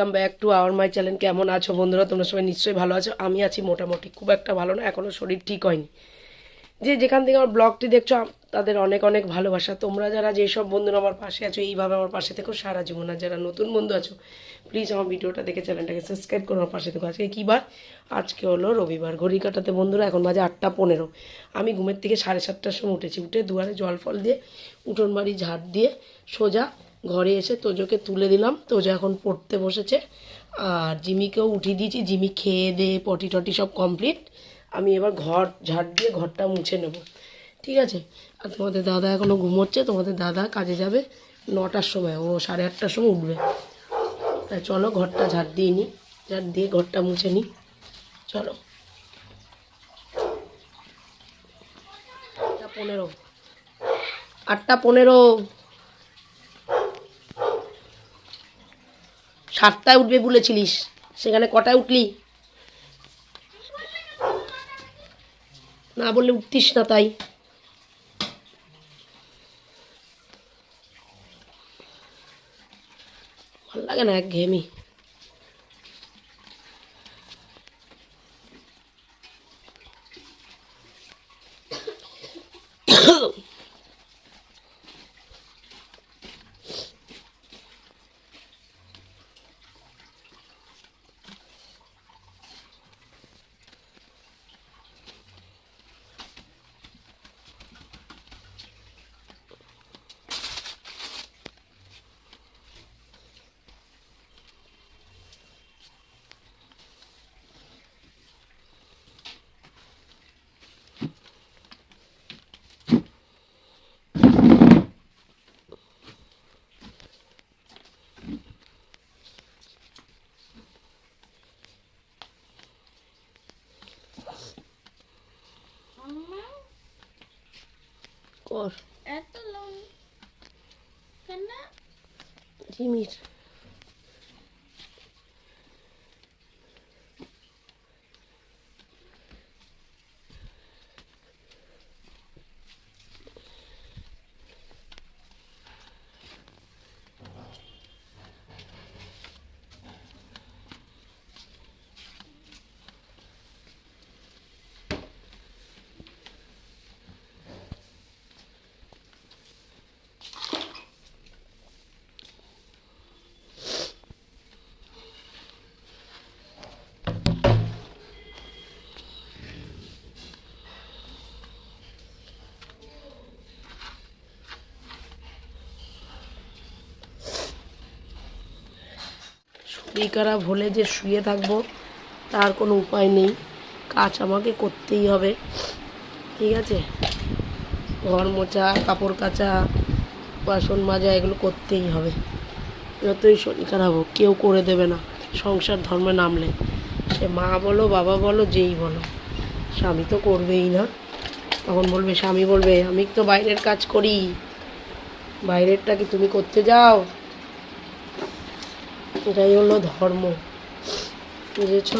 Welcome back to our my channel কেমন আছো বন্ধুরা? তোমরা সবাই নিশ্চয়ই ভালো আছো। আমি আছি মোটামুটি খুব একটা ভালো না এখনও শরীর ঠিক হয়নি। যে যেখান থেকে আমার ব্লগটি দেখছ, তাদের অনেক অনেক ভালোবাসা। তোমরা যারা যেসব বন্ধুরা আমার পাশে আছো, এইভাবে আমার পাশে থেকো সারা জীবন। আর যারা নতুন বন্ধু আছো প্লিজ আমার ভিডিওটা দেখে চ্যানেলটাকে সাবস্ক্রাইব করো আমার পাশে থেকো। আজকে কী বার? আজকে হলো রবিবার, ঘড়ি কাটাতে বন্ধুরা, এখন বাজে আটটা পনেরো। আমি ঘুমের থেকে সাড়ে সাতটার সময় উঠেছি। উঠে দুয়ারে জল ফল দিয়ে, উঠোন বাড়ি ঝাড় দিয়ে, সোজা ঘরে এসে তোজোকে তুলে দিলাম। তোজো এখন পড়তে বসেছে। আর জিমিকেও উঠিয়ে দিয়েছি। জিমি খেয়ে দিয়ে পটি টটি সব কমপ্লিট আমি এবার ঘর ঝাড় দিয়ে ঘরটা মুছে নেব। ঠিক আছে? আর তোমাদের দাদা এখনও ঘুমোচ্ছে। তোমাদের দাদা কাজে যাবে নটার সময়। ও সাড়ে আটটার সময় উঠবে। তাই চলো ঘরটা ঝাড় দিয়ে নিই ঝাড় দিয়ে ঘরটা মুছে নিই চলো। পনেরো। আটটা পনেরো। সাতটায় উঠবে বলেছিলিস, সেখানে কটায় উঠলি? না বললে উঠতিস না তাই। ভালো লাগে না এক ঘেমি কর এত লং কেন জিমির শরীর খারাপ হলে যে শুয়ে থাকব, তার কোনো উপায় নেই। কাজ আমাকে করতেই হবে। ঠিক আছে? ঘর মোছা, কাপড় কাচা, বাসন মাজা, এগুলো করতেই হবে। যতই শরীর খারাপ হোক, কেউ করে দেবে না। সংসার ধর্মে নামলে। সে মা বলো, বাবা বলো, যেই বলো। স্বামী তো করবেই না। তখন বলবে, স্বামী বলবে, আমি তো বাইরের কাজ করি। বাইরেরটা কি তুমি করতে যাও? এটাই হলো ধর্ম বুঝেছ?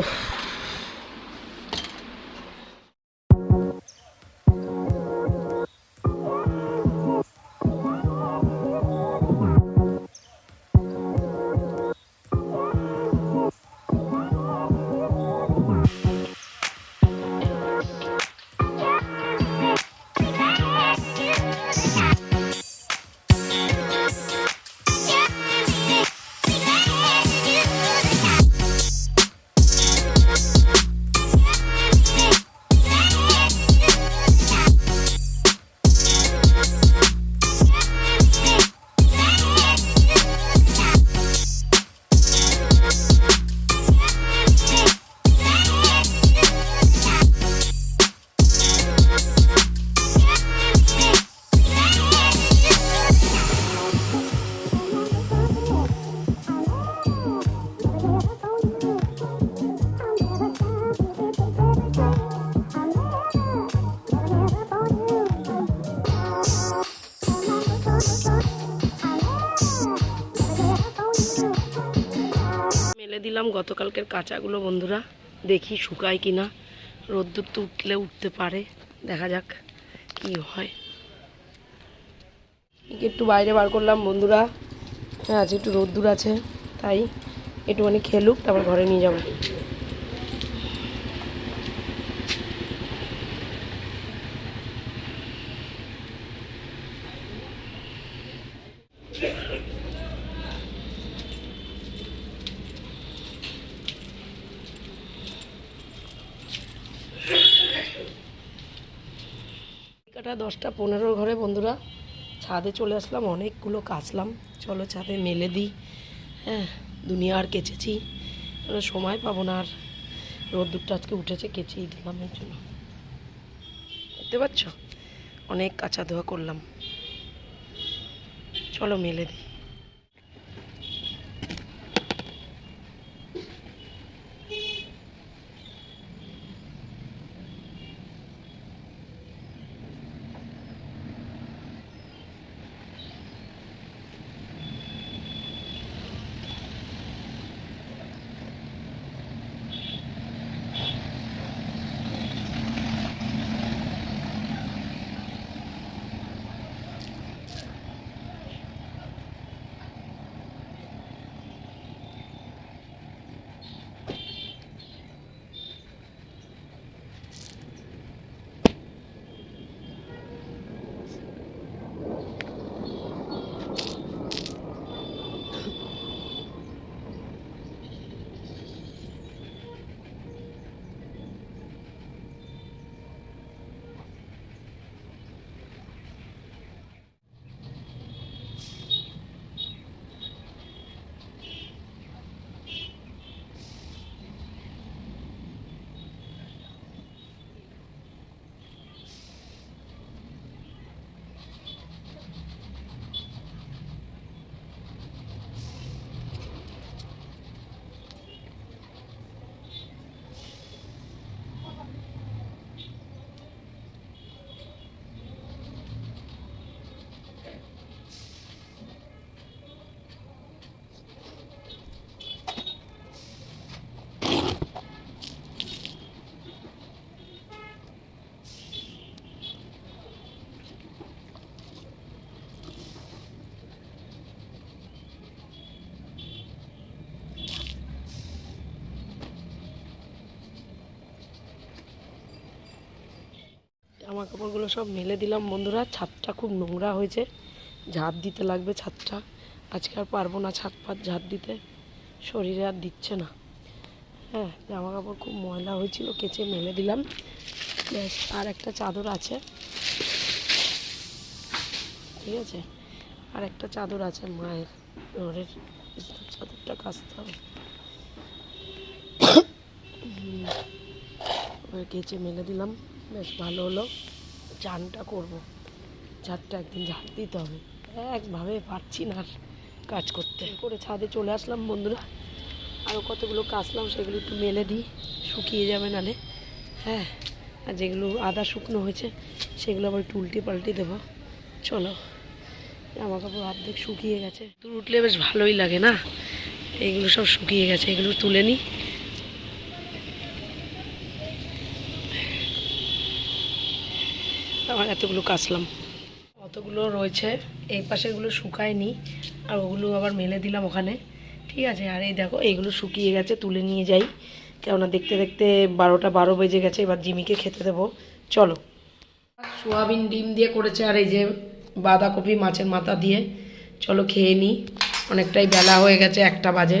oh. গতকালকের কাঁচাগুলো বন্ধুরা, দেখি শুকায় কি না রোদ্দুর তো উঠলে উঠতে পারে, দেখা যাক কি হয়। একে একটু বাইরে বার করলাম বন্ধুরা। হ্যাঁ আজ একটু রোদ্দুর আছে, তাই একটুখানি খেলুক, তারপর ঘরে নিয়ে যাব। দশটা পনেরো ঘরে বন্ধুরা। ছাদে চলে আসলাম, অনেকগুলো কাচলাম। চলো ছাদে মেলে দিই। হ্যাঁ দুনিয়া আর কেচেছি। সময় পাবো না আর। রোদ্দুরটা আজকে উঠেছে, কেচেই দিলাম এর জন্য। দেখতে পাচ্ছ? অনেক কাঁচা ধোয়া করলাম। চলো মেলে দিই। জামা কাপড়গুলো সব মেলে দিলাম বন্ধুরা। ছাদটা খুব নোংরা হয়েছে। ঝাঁট দিতে লাগবে ছাদটা। আজকে আর পারব না ছাদ ফাদ ঝাঁট দিতে। শরীরে আর দিচ্ছে না। হ্যাঁ জামা কাপড় খুব ময়লা হয়েছিল, কেচে মেলে দিলাম। ব্যাস আর একটা চাদর আছে। ঠিক আছে? আর একটা চাদর আছে মায়ের। ঘরের চাদরটা কাচতে হবে। কেচে মেলে দিলাম। বেশ ভালো হলো। চানটা করব। ছাদটা একদিন ঝাড় দিতে হবে। একভাবে পারছি না আর কাজ করতে। করে ছাদে চলে আসলাম বন্ধুরা। আরও কতগুলো কাচলাম সেগুলো একটু মেলে দিই। শুকিয়ে যাবে নালে। হ্যাঁ আর যেগুলো আদা শুকনো হয়েছে, সেগুলো আবার একটু উল্টে পাল্টে দেবো। চলো, জামা কাপড় অর্ধেক শুকিয়ে গেছে। দূর উঠলে বেশ ভালোই লাগে না? এগুলো সব শুকিয়ে গেছে, এগুলো তুলে নিই। আবার এতগুলো কাচলাম। অতগুলো রয়েছে, এই পাশেগুলো শুকায়নি, আর ওগুলো আবার মেলে দিলাম ওখানে। ঠিক আছে, আর এই দেখো, এইগুলো শুকিয়ে গেছে, তুলে নিয়ে যাই। কেননা দেখতে দেখতে বারোটা বারো বেজে গেছে, এবার জিমিকে খেতে দেবো। চলো। সোয়াবিন ডিম দিয়ে করেছে, আর এই যে বাঁধাকপি মাছের মাথা দিয়ে। চলো খেয়ে নিই অনেকটাই বেলা হয়ে গেছে একটা বাজে।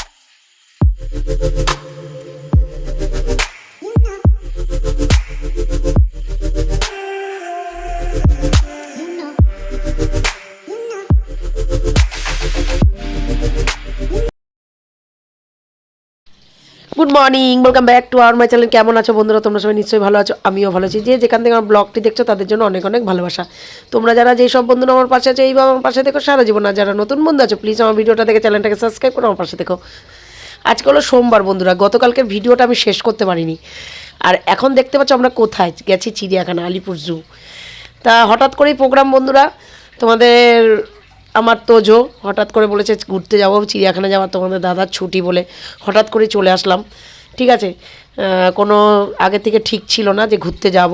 morning welcome back to our my channel কেমন আছো বন্ধুরা? তোমরা সবাই নিশ্চয়ই ভালো আছো, আমিও ভালো আছি। যে যেখান থেকে আমার ব্লগটি দেখছ, তাদের জন্য অনেক অনেক ভালোবাসা। তোমরা যারা যেই সব বন্ধুরা আমার পাশে আছে, এইভাবে আমার পাশে দেখো সারা জীবন। আর যারা নতুন বন্ধু আছো প্লিজ আমার ভিডিওটা দেখে চ্যানেলটাকে সাবস্ক্রাইব করো আমার পাশে দেখো। আজকে হলো সোমবার বন্ধুরা গতকালকের ভিডিওটা আমি শেষ করতে পারিনি। আর এখন দেখতে পাচ্ছ আমরা কোথায়? গেছি চিড়িয়াখানা, আলিপুর জু তা হঠাৎ করেই প্রোগ্রাম বন্ধুরা, তোমাদের আমার তোজো হঠাৎ করে বলেছে, ঘুরতে যাব, চিড়িয়াখানা যাওয়ার তোমাদের দাদার ছুটি বলে হঠাৎ করে চলে আসলাম। ঠিক আছে? কোনো আগে থেকে ঠিক ছিল না যে ঘুরতে যাব।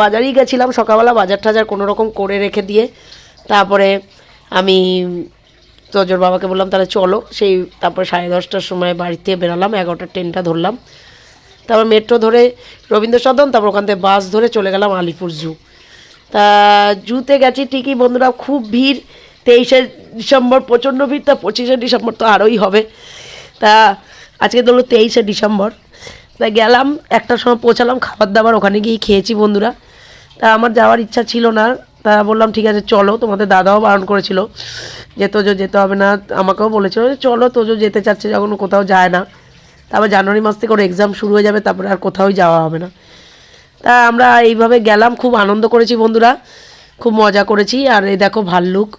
বাজারেই গেছিলাম সকালবেলা, বাজার টাজার কোনো রকম করে রেখে দিয়ে। তারপরে আমি তোজোর বাবাকে বললাম, তাহলে চলো। সেই তারপরে সাড়ে দশটার সময় বাড়িতে বেরালাম এগারোটার ট্রেনটা ধরলাম। তারপর মেট্রো ধরে রবীন্দ্র সদন তারপর ওখান থেকে বাস ধরে চলে গেলাম আলিপুর জু তা জুতে গেছি ঠিকই, বন্ধুরা, খুব ভিড়। তেইশে ডিসেম্বর, প্রচণ্ড ভিড়, তা পঁচিশে ডিসেম্বর তো আরোই হবে। তা আজকে ধরো তেইশে ডিসেম্বর। তা গেলাম একটার সময় পৌঁছালাম খাবার দাবার ওখানে গিয়ে খেয়েছি, বন্ধুরা। তা আমার যাওয়ার ইচ্ছা ছিল না। তা বললাম, ঠিক আছে, চলো। তোমাদের দাদাও বারণ করেছিল যে, তোজো যেতে হবে না। আমাকেও বলেছিল যে, চলো, তোজো যেতে চাচ্ছে, যখন কোথাও যায় না। তারপর জানুয়ারি মাস থেকে ওর এক্সাম শুরু হয়ে যাবে, তারপরে আর কোথাও যাওয়া হবে না। তা আমরা এইভাবে গেলাম, খুব আনন্দ করেছি বন্ধুরা, খুব মজা করেছি। আর এই দেখো ভাল্লুক,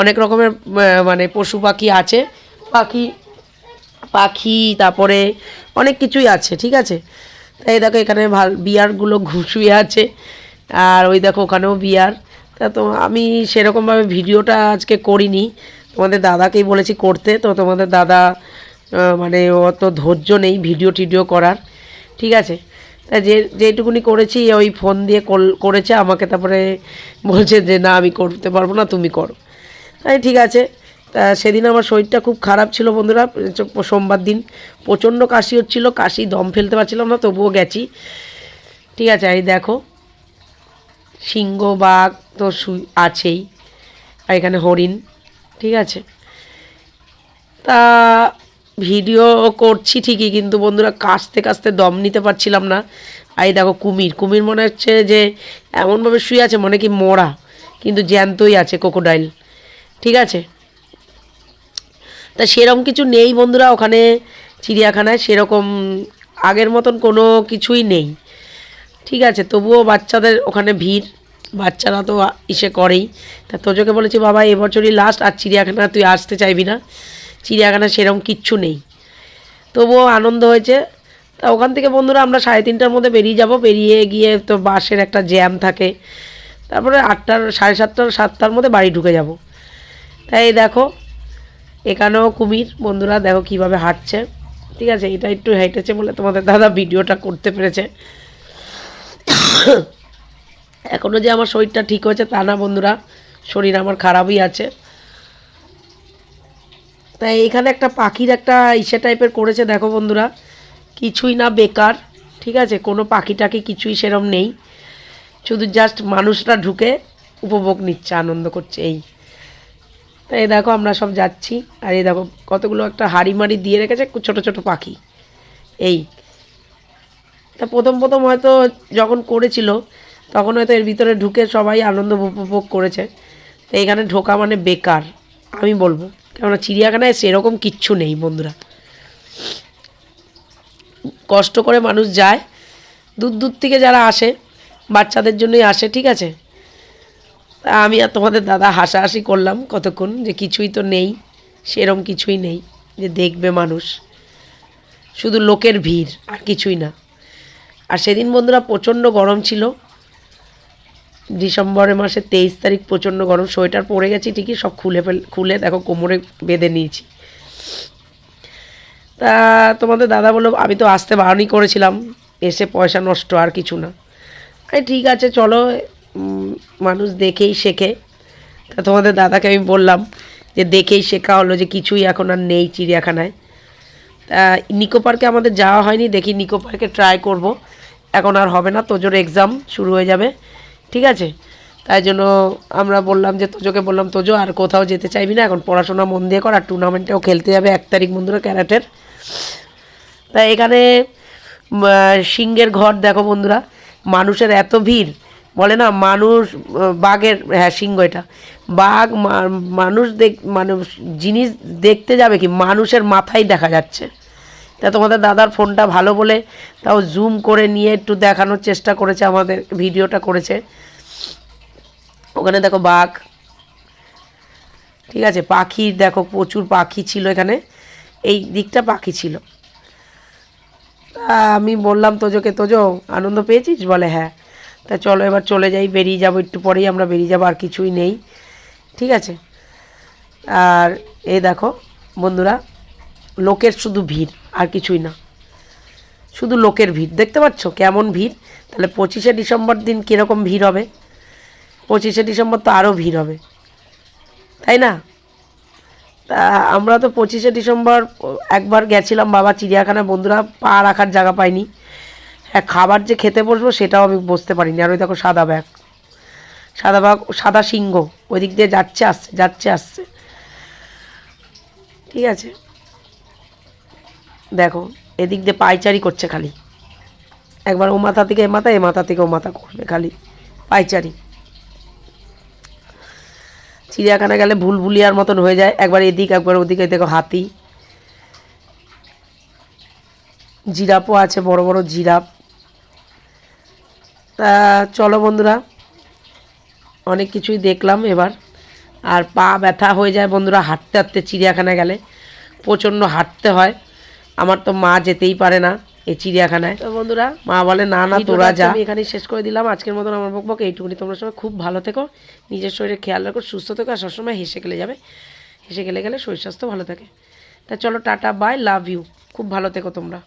অনেক রকমের মানে পশু পাখি আছে, পাখি পাখি, তারপরে অনেক কিছুই আছে, ঠিক আছে? তাই দেখো এখানে ভালো, বিয়ারগুলো ঘুষুয়ে আছে, আর ওই দেখো ওখানেও বিয়ার। তা তো আমি সেরকমভাবে ভিডিওটা আজকে করিনি, তোমাদের দাদাকেই বলেছি করতে, তো তোমাদের দাদা মানে অত ধৈর্য নেই ভিডিও টিডিও করার, ঠিক আছে? তা যে, যেটুকুনি করেছি, ওই ফোন দিয়ে কল- করেছে, আমাকে তারপরে বলছে যে, না, আমি করতে পারব না, তুমি করো। তাই ঠিক আছে। তা সেদিন আমার শরীরটা খুব খারাপ ছিল, বন্ধুরা। সোমবার দিন প্রচণ্ড কাশি হচ্ছিল, কাশি দম ফেলতে পারছিলাম না, তবুও গেছি। ঠিক আছে, এই দেখো। সিংহ বাঘ তো আছেই, আর এখানে হরিণ। ঠিক আছে। তা ভিডিও করছি ঠিকই, কিন্তু বন্ধুরা কাশতে কাশতে দম নিতে পারছিলাম না। আর এই দেখো কুমির কুমির মনে হচ্ছে যে এমনভাবে শুয়ে আছে মনে কি মরা, কিন্তু জ্যান্তই আছে কোকোডাইল ঠিক আছে? তা সেরকম কিছু নেই বন্ধুরা ওখানে চিড়িয়াখানায়, সেরকম আগের মতন কোনো কিছুই নেই, ঠিক আছে? তবুও বাচ্চাদের ওখানে ভিড়, বাচ্চারা তো ইসে করেই। তা তোজোকে বলেছি, বাবা, এবছরই লাস্ট আর চিড়িয়াখানা তুই আসতে চাইবি না। চিড়িয়াখানা সেরকম কিচ্ছু নেই। তবুও আনন্দ হয়েছে। তা ওখান থেকে বন্ধুরা আমরা সাড়ে তিনটার মধ্যে বেরিয়ে যাব। বেরিয়ে গিয়ে তো বাসের একটা জ্যাম থাকে। তারপরে আটটার, সাড়ে সাতটার সাতটার মধ্যে বাড়ি ঢুকে যাব। তাই দেখো, এখানেও কুমির। বন্ধুরা দেখো কীভাবে হাঁটছে। ঠিক আছে, এটা একটু হেঁটেছে বলে তোমাদের দাদা ভিডিওটা করতে পেরেছে। এখনও যে আমার শরীরটা ঠিক হয়েছে তা না বন্ধুরা। শরীর আমার খারাপই আছে। তাই এখানে একটা পাখির একটা ইসে টাইপের করেছে, দেখো বন্ধুরা। কিছুই না বেকার, ঠিক আছে? কোনো পাখি টাকি কিছুই সেরম নেই। শুধু জাস্ট মানুষরা ঢুকে উপভোগ নিচ্ছে, আনন্দ করছে, এই। তাই দেখো, আমরা সব যাচ্ছি। আর এই দেখো, কতগুলো একটা হাড়ি মাড়ি দিয়ে রেখেছে ছোট ছোট পাখি। এই। তা প্রথম প্রথম হয়তো যখন করেছিল, তখন হয়তো এর ভিতরে ঢুকে সবাই আনন্দ উপভোগ করেছে। তো এখানে ঢোকা মানে বেকার, আমি বলব। কেননা চিড়িয়াখানায় সেরকম কিচ্ছু নেই বন্ধুরা। কষ্ট করে মানুষ যায়, দূর দূর থেকে যারা আসে, বাচ্চাদের জন্যই আসে, ঠিক আছে? আমি আর তোমাদের দাদা হাসাহাসি করলাম কতক্ষণ যে কিছুই তো নেই, সেরম কিছুই নেই, যে দেখবে মানুষ। শুধু লোকের ভিড় আর কিছুই না। আর সেদিন বন্ধুরা প্রচণ্ড গরম ছিল ডিসেম্বরের মাসে তেইশ তারিখ প্রচণ্ড গরম, সোয়েটার পরে গেছি ঠিকই, সব খুলে ফেল, খুলে দেখো কোমরে বেঁধে নিয়েছি। তা তোমাদের দাদা বলল, আমি তো আসতে বারণই করেছিলাম, এসে পয়সা নষ্ট আর কিছু না। আরে ঠিক আছে, চলো মানুষ দেখেই শেখে। তা তোমাদের দাদাকে আমি বললাম যে দেখেই শেখা হলো যে কিছুই এখন আর নেই চিড়িয়াখানায়। তা নিকো পার্কে আমাদের যাওয়া হয়নি, দেখি নিকো পার্কে ট্রাই করব। এখন আর হবে না, তোজোর এক্সাম শুরু হয়ে যাবে। ঠিক আছে? তাই জন্য আমরা বললাম যে, তোজোকে বললাম, তোজো, আর কোথাও যেতে চাইবি না। এখন পড়াশোনা মন দিয়ে কর, আর টুর্নামেন্টেও খেলতে যাবে এক তারিখ বন্ধুরা ক্যারাটের। তা এখানে সিংহের ঘর দেখো বন্ধুরা। মানুষের এত ভিড়, বলে না? মানুষ, বাঘের হ্যাঁ সিংহ এটা। বাঘ মানুষ দেখ, মানুষ, জিনিস দেখতে যাবে কি? মানুষের মাথায় দেখা যাচ্ছে। তা তোমাদের দাদার ফোনটা ভালো বলে তাও জুম করে নিয়ে একটু দেখানোর চেষ্টা করেছে আমাদের, ভিডিওটা করেছে। ওখানে দেখো বাঘ। ঠিক আছে, পাখি দেখো, প্রচুর পাখি ছিল এখানে। এই দিকটা পাখি ছিল। আমি বললাম, তোজোকে তোজো, আনন্দ পেয়েছিস? বলে হ্যাঁ। তা চলো, এবার চলে যাই, বেরিয়ে যাব, একটু পরেই আমরা বেরিয়ে যাব, আর কিছুই নেই। ঠিক আছে? আর এই দেখো, বন্ধুরা, লোকের শুধু ভিড়। আর কিছুই না। শুধু লোকের ভিড়। দেখতে পাচ্ছ কেমন ভিড়? তাহলে পঁচিশে ডিসেম্বর দিন কীরকম ভিড় হবে? পঁচিশে ডিসেম্বর তো আরও ভিড় হবে। তাই না? তা আমরা তো পঁচিশে ডিসেম্বর একবার গেছিলাম বাবা চিড়িয়াখানায়। বন্ধুরা পা রাখার জায়গা পাইনি। হ্যাঁ খাবার যে খেতে বসবো সেটাও আমি বসতে পারিনি। আর ওই দেখো সাদা ব্যাগ। সাদা ব্যাগ, সাদা সিংহ। ওই দিক দিয়ে যাচ্ছে, আসছে যাচ্ছে, আসছে। ঠিক আছে। দেখো, এদিক দিয়ে পাইচারি করছে খালি। একবার ও মাথা থেকে এ মাথা এ মাথা থেকে ও মাথা করবে খালি পাইচারি চিড়িয়াখানা গেলে ভুলভুলিয়ার মতন হয়ে যায়, একবার এদিক, একবার ওদিকে দেখো হাতি। জিরাফও আছে, বড় বড় জিরাফ তা চলো বন্ধুরা, অনেক কিছুই দেখলাম এবার। আর পা ব্যথা হয়ে যায় বন্ধুরা, হাঁটতে হাঁটতে চিড়িয়াখানায় গেলে। প্রচণ্ড হাঁটতে হয়। আমার তো মা যেতেই পারে না এই চিড়িয়াখানায়। তো বন্ধুরা মা বলে না না তোরা যা। আমি এখানেই শেষ করে দিলাম। আজকের মতন আমার বকবক এইটুকুনি। তোমরা সবাই খুব ভালো থেকো নিজের শরীরের খেয়াল রাখো সুস্থ থেকো আর সবসময় হেসে গেলে যাবে। হেসে গেলে গেলে শরীর স্বাস্থ্য ভালো থাকে। তা চলো টাটা বাই লাভ ইউ। খুব ভালো থেকো তোমরা।